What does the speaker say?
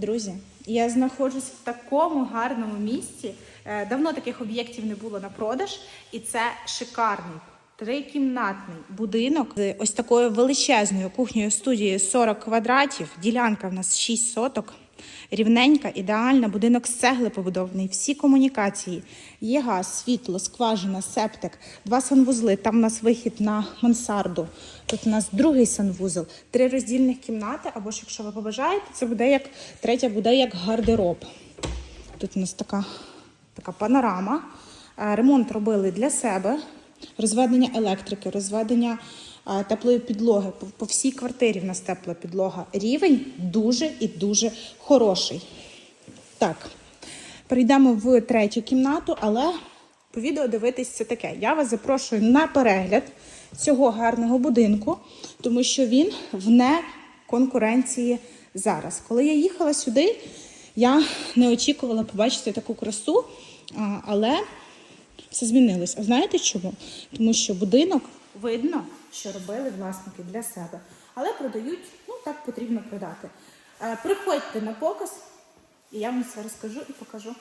Друзі, я знаходжусь в такому гарному місці. Е, Давно таких об'єктів не було на продаж, і це шикарний трикімнатний будинок з ось такою величезною кухнею студією 40 квадратів. Ділянка в нас 6 соток. Рівненька, ідеальна, будинок з цегли побудований, всі комунікації. Є газ, світло, скважина, септик, два санвузли. Там у нас вихід на мансарду. Тут у нас другий санвузол, три роздільних кімнати. Або ж, якщо ви побажаєте, це буде як третя буде як гардероб. Тут у нас така, така панорама. Е, Ремонт робили для себе. Розведення електрики, розведення теплої підлоги. По, всій квартирі в нас тепла підлога. Рівень дуже і дуже хороший. Так, перейдемо в третю кімнату, але по відео дивитись це таке. Я вас запрошую на перегляд цього гарного будинку, тому що він вне конкуренції зараз. Коли я їхала сюди, я не очікувала побачити таку красу, але все змінилось. А знаєте чому? Тому що будинок видно, що робили власники для себе, але продають, ну так потрібно продати. Е, Приходьте на показ, і я вам все розкажу і покажу.